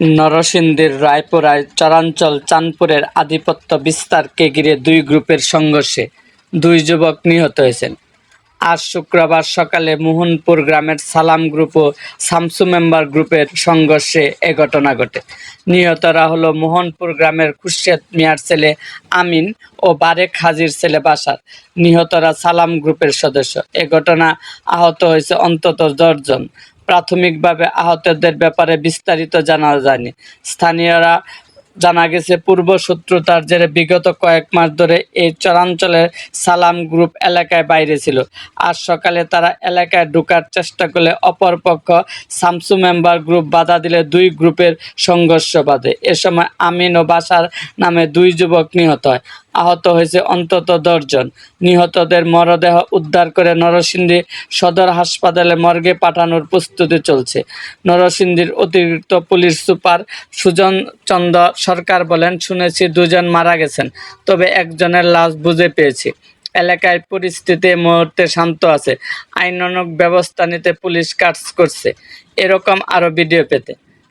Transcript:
নরসিংদীর রায়পুরায় চরাঞ্চল চাঁদপুরের আধিপত্য বিস্তারকে ঘিরে দুই গ্রুপের সংঘর্ষে দুই যুবক নিহত হয়েছেন। আজ শুক্রবার সকালে মোহনপুর গ্রামের সালাম গ্রুপ ও শামসু মেম্বার গ্রুপের সংঘর্ষে এ ঘটনা ঘটে। নিহতরা হলো মোহনপুর গ্রামের খুরশেদ মিয়ার ছেলে আমিন ও বারেক হাজির ছেলে বাসার। নিহতরা সালাম গ্রুপের সদস্য। এ ঘটনা আহত হয়েছে অন্তত দশজন প্রাথমিকভাবে আহতদের ব্যাপারে বিস্তারিত জানা যায়নি। স্থানীয়রা জানা গেছে, পূর্ব শত্রুতার জেরে বিগত কয়েক মাস ধরে এই চরাঞ্চলের সালাম গ্রুপ এলাকায় বাইরে ছিল। আজ সকালে তারা এলাকায় ঢোকার চেষ্টা করলে অপরপক্ষ সামসু মেম্বার গ্রুপ বাধা দিলে দুই গ্রুপের সংঘর্ষ বাধে। এ সময় আমিন ও বাসার নামে দুই যুবক নিহত হয়। আহত হয়েছে অন্তত দশজন। নিহতদের মরদেহ উদ্ধার করে নরসিংদী সদর হাসপাতালে মর্গে পাঠানোর প্রস্তুতি চলছে। নরসিংদীর অতিরিক্ত পুলিশ সুপার সুজন চন্দ্র সরকার বলেন, শুনেছি দুজন মারা গেছেন, তবে একজনের লাশ বুঝে পেয়েছি। এলাকায় পরিস্থিতি মুহূর্তে শান্ত আছে। আইনানুগ ব্যবস্থা নিতে পুলিশ কাজ করছে। এরকম আরও ভিডিও পেতে।